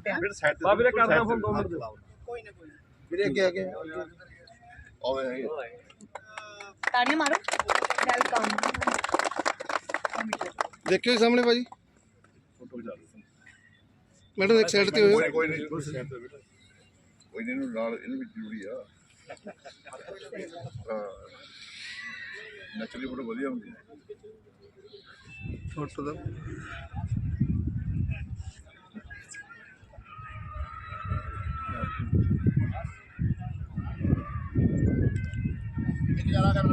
ਫਿਰ ਸਾਈਡ ਤੇ ਬਾਬੇ ਦਾ ਕਰਦਾ ਫੋਨ ਦੋ ਮਿੰਟ ਦੇ ਵੀਰੇ ਅੱਗੇ ਅੱਗੇ। ਆਵੇ ਤਾੜੀਆਂ ਮਾਰੋ। ਵੈਲਕਮ ਦੇਖਿਓ ਜੀ ਸਾਹਮਣੇ ਭਾਜੀ। ਫੋਟੋ ਖਿਚਾ ਲਓ ਮੈਡਮ ਇੱਕ ਸਾਈਡ ਤੇ ਕੋਈ ਹੋਇਓ ਕੋਈ ਨਹੀਂ। ਕੋਈ ਨਹੀਂ ਇਹਨੂੰ ਨਾਲ ਇਹਨੂੰ ਵੀ ਜ਼ਰੂਰੀ ਆ। ਨੈਚੁਰਲੀ ਫੋਟੋ ਵਧੀਆ ਹੁੰਦੀ ਹੈ। ਫੋਟੋ ਦਾ ਜ਼ਿਆਦਾ ਕਰਨਾ ਹਿੱਟ ਦੀ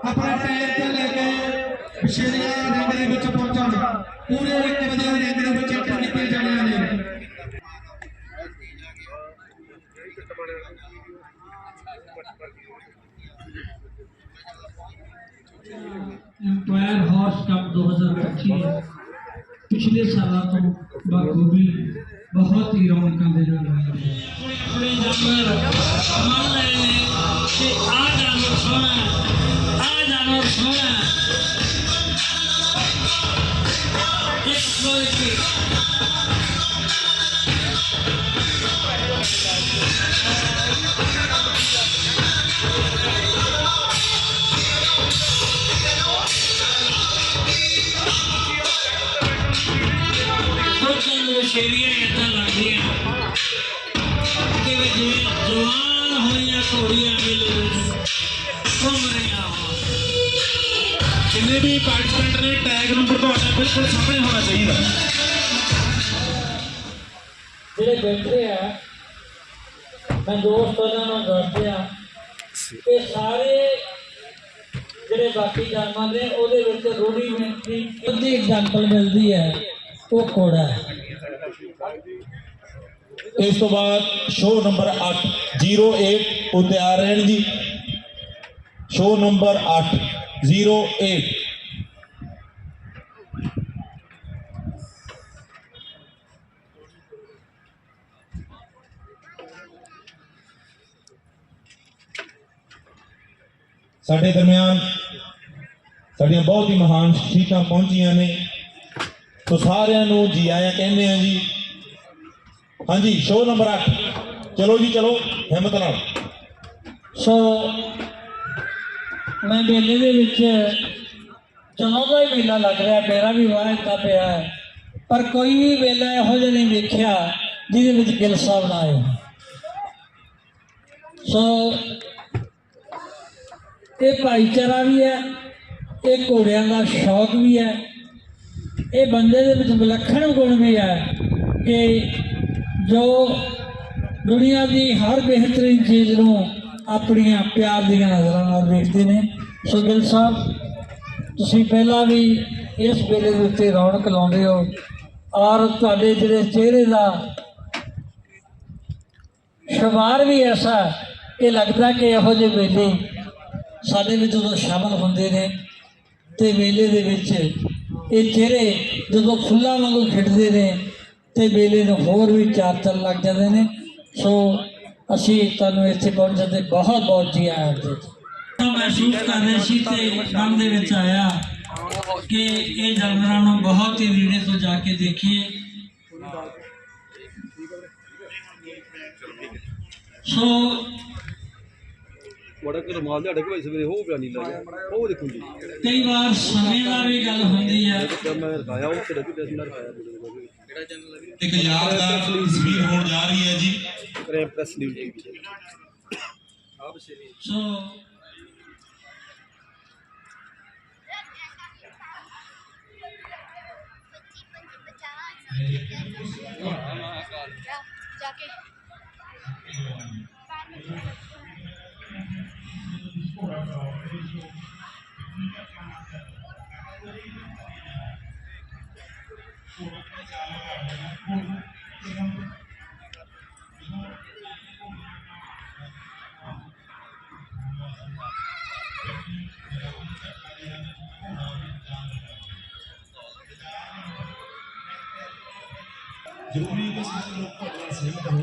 ਆਪਣੇ ਟਾਇਰ ਤੇ ਲੈ ਕੇ ਵਿਸ਼ੇਰੀਆਂ ਰਿੰਗ ਦੇ ਵਿੱਚ ਪਹੁੰਚਣ ਪੂਰੇ 1 ਵਜੇ ਰਿੰਗ ਦੇ ਵਿੱਚ ਐਂਟਰ ਕੀਤੇ ਜਾਣੇ امپائر ہارس کپ دو ہزار پچیس۔ پچھلے سالہ تو بخوبی بہت ہی رون کا میلہ ہے اپنے جانور ਕੁਝ ਨਸ਼ੇਰੀਆਂ ਇਦਾਂ ਲੱਗਦੀਆਂ ਕਿ ਵੀ ਜਿਵੇਂ ਜਵਾਨ ਹੋਈਆਂ ਘੋੜੀਆਂ ਮਿਲੇ ਘੁੰਮ ਰਹੀਆਂ ਜਿੰਨੇ ਵੀ ਪਾਰਟਿਸਪੈਂਟ ਨੇ ਟੈਗ ਨੰਬਰ ਤੁਹਾਡਾ ਬਿਲਕੁਲ ਸਾਹਮਣੇ ਹੋਣਾ ਚਾਹੀਦਾ। ਜਿਹੜੇ ਬੈਠੇ ਆ, ਮੈਂ ਦੋਸਤ ਉਹਨਾਂ ਨੂੰ ਦੱਸਦੇ ਆ ਕਿ ਸਾਰੇ ਜਿਹੜੇ ਬਾਕੀ ਜਾਨਵਰ ਨੇ, ਉਹਦੇ ਵਿੱਚ ਰੂੜੀ ਦੀ ਉਹਦੀ ਐਗਜ਼ਾਮਪਲ ਮਿਲਦੀ ਹੈ, ਉਹ ਘੋੜਾ ਹੈ। ਇਸ ਤੋਂ ਬਾਅਦ ਸ਼ੋਅ ਨੰਬਰ 8 08 ਉਹ ਤਿਆਰ ਰਹਿਣ ਜੀ ਸ਼ੋਅ ਨੰਬਰ 8 08 ਸਾਡੇ ਦਰਮਿਆਨ ਸਾਡੀਆਂ ਬਹੁਤ ਹੀ ਮਹਾਨ ਸ਼ਖਸੀਅਤਾਂ ਪਹੁੰਚੀਆਂ ਨੇ ਸੋ ਸਾਰਿਆਂ ਨੂੰ ਜੀ ਆਇਆਂ ਕਹਿੰਦੇ ਆ ਜੀ। ਹਾਂਜੀ, ਸ਼ੋਅ ਨੰਬਰ 8 ਚਲੋ ਜੀ, ਚਲੋ, ਹਿੰਮਤ ਨਾਲ। ਸੋ ਮੈਂ ਮੇਲੇ ਦੇ ਵਿੱਚ ਚਲੋ ਦਾ ਹੀ ਮੇਲਾ ਲੱਗ ਰਿਹਾ ਮੇਰਾ ਵੀ ਵਾਹ ਇੱਦਾਂ ਪਿਆ ਹੈ। ਪਰ ਕੋਈ ਵੀ ਮੇਲਾ ਇਹੋ ਜਿਹਾ ਨਹੀਂ ਵੇਖਿਆ ਜਿਹਦੇ ਵਿੱਚ ਗਿੱਲ ਸਾਹਿਬ ਨਾ ਆਏ ਸੋ ਇਹ ਭਾਈਚਾਰਾ ਵੀ ਹੈ, ਇਹ ਘੋੜਿਆਂ ਦਾ ਸ਼ੌਕ ਵੀ ਹੈ। ਇਹ ਬੰਦੇ ਦੇ ਵਿੱਚ ਵਿਲੱਖਣ ਗੁਣ ਵੀ ਹੈ ਕਿ ਜੋ ਦੁਨੀਆ ਦੀ ਹਰ ਬਿਹਤਰੀਨ ਚੀਜ਼ ਨੂੰ ਆਪਣੀਆਂ ਪਿਆਰ ਦੀਆਂ ਨਜ਼ਰਾਂ ਨਾਲ ਵੇਖਦੇ ਨੇ। ਸੋ ਗਿੱਲ ਸਾਹਿਬ, ਤੁਸੀਂ ਪਹਿਲਾਂ ਵੀ ਇਸ ਵੇਲੇ ਦੇ ਉੱਤੇ ਰੌਣਕ ਲਾਉਂਦੇ ਹੋ। ਔਰ ਤੁਹਾਡੇ ਜਿਹੜੇ ਚਿਹਰੇ ਦਾ ਸ਼ਮਾਰ ਵੀ ਐਸਾ ਇਹ ਲੱਗਦਾ ਕਿ ਇਹੋ ਜਿਹੇ ਵੇਲੇ ਸਾਡੇ ਵਿੱਚ ਜਦੋਂ ਸ਼ਾਮਲ ਹੁੰਦੇ ਨੇ ਤੇ ਵੇਲੇ ਦੇ ਵਿੱਚ ਇਹ ਚਿਹਰੇ ਜਦੋਂ ਫੁੱਲਾਂ ਵਾਂਗੂ ਖਿੜਦੇ ਨੇ ਤੇ ਮੇਲੇ ਨੂੰ ਹੋਰ ਵੀ ਚਾਰ ਚੱਲ ਲੱਗ ਜਾਂਦੇ ਨੇ। ਸੋ ਅਸੀਂ ਤੁਹਾਨੂੰ ਇੱਥੇ ਪਹੁੰਚਣ 'ਤੇ ਬਹੁਤ ਬਹੁਤ ਜੀ ਆਇਆਂ ਦੇ ਮਹਿਸੂਸ ਕਰ ਰਹੇ ਸੀ ਤੇ ਮਨ ਦੇ ਵਿੱਚ ਆਇਆ ਕਿ ਇਹ ਜਾਨਵਰਾਂ ਨੂੰ ਬਹੁਤ ਹੀ ਨੇੜੇ ਤੋਂ ਜਾ ਕੇ ਦੇਖੀਏ। ਸੋ ਬੜਾ ਕਿ ਰਮਾਲ ਦੇ ਅੜਕ ਹੋਈ ਸਵੇਰੇ ਉਹ ਪਿਆ ਨੀਲਾ ਜਿਹਾ। ਉਹ ਦੇਖੋ ਜੀ। ਕਈ ਵਾਰ ਸਮੇਂ ਦਾ ਵੀ ਗੱਲ ਹੁੰਦੀ ਹੈ। ਜਦ ਮੈਂ ਰਖਾਇਆ ਉਹ ਤੇ ਡੱਬੀ ਤੇ ਮੈਂ ਰਖਾਇਆ ਇੱਕ ਯਾਦਗਾਰ ਤਸਵੀਰ ਹੋਣ ਜਾ ਰਹੀ ਹੈ ਜੀ। ਕ੍ਰੈਮ ਪ੍ਰੈਸ ਲੀਵ ਟੀਵੀ ਸੋ ਜਾ ਕੇ। ਜ਼ਰੂਰੀ ਹੈ ਕਿ ਸਾਰੇ ਲੋਕ ਤੁਹਾਡੇ ਨਾਲ ਸਹਿਮਤ ਹੋ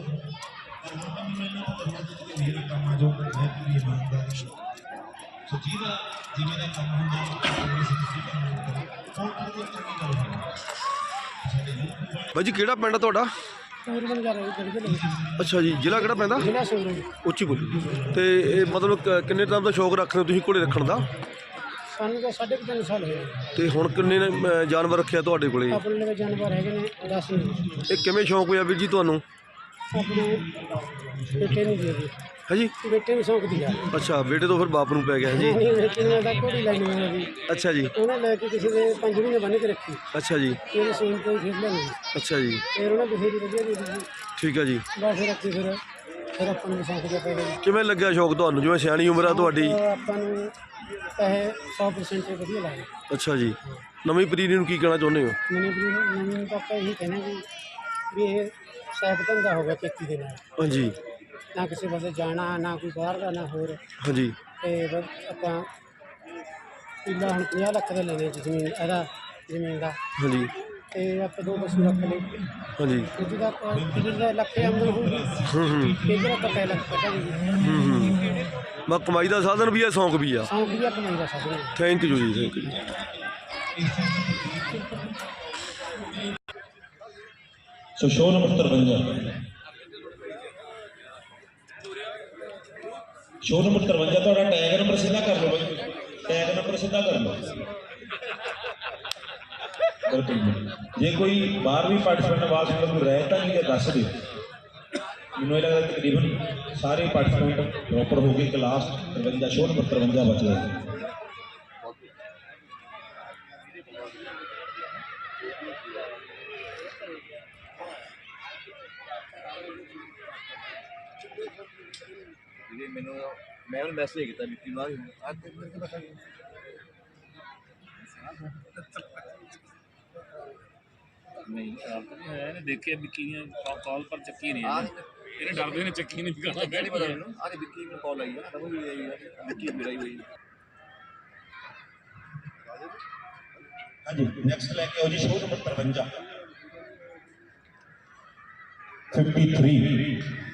ਸੋ ਜਿਹਦਾ ਜਿਵੇਂ ਦਾ ਕੰਮ ਹੁੰਦਾ ਬਾਈ ਜੀ ਕਿਹੜਾ ਪਿੰਡ ਆ ਤੁਹਾਡਾ? ਅੱਛਾ ਜੀ ਜ਼ਿਲ੍ਹਾ ਕਿਹੜਾ ਪੈਂਦਾ ਉੱਚੀ ਬੋਲੀ। ਤੇ ਇਹ ਮਤਲਬ ਕ- ਕਿੰਨੇ ਟਾਈਮ ਦਾ ਸ਼ੌਕ ਰੱਖਦੇ ਹੋ ਤੁਸੀਂ ਘੋੜੇ ਰੱਖਣ ਦਾ? ਸਾਨੂੰ ਤਾਂ ਸਾਢੇ ਕੁ ਤਿੰਨ ਸਾਲ ਹੋਏ ਤੇ ਹੁਣ ਕਿੰਨੇ ਨੇ, ਅਮ, ਜਾਨਵਰ ਰੱਖਿਆ ਤੁਹਾਡੇ ਕੋਲੇ? ਆਪਣੇ ਲਵੇ ਜਾਨਵਰ ਹੈਗੇ ਨੇ 10 ਨੇ। ਇਹ ਕਿਵੇਂ ਸ਼ੌਕ ਹੋਇਆ ਵੀਰ ਜੀ ਤੁਹਾਨੂੰ? ਆਪਣੇ ਬੇਟੇ ਨੂੰ ਦੇ ਦੇ। ਹੈ ਜੀ ਬੇਟੇ ਨੂੰ ਸੌਂਕ ਦਿਆ ਅੱਛਾ ਬੇਟੇ ਤੋਂ ਫਿਰ ਬਾਪ ਨੂੰ ਪੈ ਗਿਆ ਹੈ ਜੀ ਨਹੀਂ ਬੇਟੇ ਨੇ ਦਾ ਕੋੜੀ ਲੈਣੀ ਅੱਛਾ ਜੀ। ਉਹਨੇ ਲੈ ਕੇ ਕਿਸੇ ਦੇ ਪੰਜ ਮਹੀਨੇ ਬੰਨ ਕੇ ਰੱਖੀ। ਅੱਛਾ ਜੀ। ਇਹਨੇ ਸੂਨ ਤੋਂ ਖੇਡ ਲੈਣੀ ਅੱਛਾ ਜੀ। ਫਿਰ ਉਹਨੇ ਬਥੇਰੀ ਵਧੀਆ ਦੇ ਦਿੱਤੀ। ਠੀਕ ਹੈ ਜੀ। ਬਸ ਅੱਗੇ ਫਿਰ। ਫਿਰ ਆਪਾਂ ਨੂੰ ਸੌਂਕ ਦੇ ਪੈ ਗਏ ਕਿਵੇਂ ਲੱਗਿਆ ਸ਼ੌਕ ਤੁਹਾਨੂੰ? ਜਿਵੇਂ ਸਿਆਣੀ ਉਮਰ ਆ ਤੁਹਾਡੀ। ਤਾਂ ਆਪਾਂ ਨੂੰ ਪੈਸੇ 100% ਤੇ ਵਧੀਆ ਲਾਏ ਅੱਛਾ ਜੀ। ਨਵੀਂ ਪੀੜ੍ਹੀ ਨੂੰ ਕੀ ਕਹਿਣਾ ਚਾਹੁੰਦੇ ਹੋ? ਮਨੀ ਵੀ ਨਵੀਂ ਤਾਂ ਆਪਾਂ ਇਹੀ ਕਹਿੰਦੇ ਵੀ ਵੀ ਇਹ ਸਾਇਬ ਧੰਦਾ ਹੋ ਗਿਆ ਖੇਤੀ ਦੇ ਨਾਲ। ਹਾਂਜੀ। ਨਾ ਕਿਸੇ ਪਾਸੇ ਜਾਣਾ ਨਾ ਕੋਈ ਬਾਹਰ ਦਾ ਨਾ ਹੋਰ। ਹਾਂਜੀ। ਤੇ ਬਸ ਆਪਾਂ ਕਿੱਲਾ ਹੁਣ 50 ਲੱਖ ਦਾ ਲੈਣੇ ਜ਼ਮੀਨ ਇਹਦਾ ਜ਼ਮੀਨ ਦਾ। ਹਾਂਜੀ। ਤੇ ਆਪਾਂ ਦੋ ਪਸ਼ੂ ਰੱਖ ਲਏ। ਹਾਂਜੀ। ਤੇ ਜਿਹਦਾ ਆਪਾਂ ਜਿਹਦਾ ਲੱਖ ਆਮਦਨ ਹੋਊਗੀ। ਹੂੰ ਹੂੰ। ਇਧਰ ਆਪਾਂ ਪੈ ਲੱਖ ਹੂੰ ਹੂੰ। ਬਸ ਕਮਾਈ ਦਾ ਸਾਧਨ ਵੀ ਹੈ ਸ਼ੌਂਕ ਵੀ ਆ। ਸੌਂਕ ਵੀ ਕਮਾਈ ਦਾ ਸਾਧਨ ਹੈ thank you ji thank you so show number 53 show number 53 ਤੁਹਾਡਾ ਟੈਗ ਨੰਬਰ ਸਿੱਧਾ ਕਰ ਲਓ ਬਾਈ। ਟੈਗ ਨੰਬਰ ਸਿੱਧਾ ਕਰ ਲਓ। ਬਿਲਕੁਲ ਜੇ ਕੋਈ ਬਾਹਰ ਵੀ ਪਾਰਟਿਸਪੈਂਟ ਆਵਾਜ਼ ਸੁਣਨ ਨੂੰ ਰਹਿ ਨਹੀਂ ਤਾਂ ਦੱਸ ਦਿਓ। ਮੈਨੂੰ ਇਹ ਲੱਗਦਾ ਤਕਰੀਬਨ ਸਾਰੇ ਪਾਰਟਿਸਪੈਂਟ ਪ੍ਰੋਪਰ ਹੋ ਗਏ ਕਿ 53 ਸ਼ੋਅ 53 ਬਚ ਰਿਹਾ ਜਿਹੜੇ ਮੈਨੂੰ ਮੈਂ ਉਹਨੂੰ ਮੈਸੇਜ ਕੀਤਾ ਵਿੱਕੀ ਨੂੰ ਆ ਤੇ ਮੇਰੇ ਕੋਲ ਬੈਠਾ ਨਹੀਂ ਸ਼ਰਾਰਤ ਨਹੀਂ ਹੈ ਇਹਨੇ ਦੇਖਿਆ ਵਿੱਕੀ ਦੀਆਂ ਕਾਲ ਪਰ ਚੱਕੀ ਨਹੀਂ ਆ ਇਹਨੇ। ਇਹਨੇ ਡਰਦੇ ਨੇ ਚੱਕੀ ਨਹੀਂ ਗਾਣਾ ਨਹੀਂ ਨਹੀਂ ਪਤਾ ਮੈਨੂੰ? ਆ ਤੇ ਵਿੱਕੀ ਨੂੰ ਕਾਲ ਆਈ ਹੈ ਤਾਂ ਵੀ ਆਈ ਹੈ ਵਿੱਕੀ ਮੇਰਾ ਹੀ ਹੋਈ ਹਾਂਜੀ ਨੈਕਸਟ ਲੈ ਕੇ ਆਓ ਜੀ ਸ਼ੋਅ ਨੰਬਰ 53 53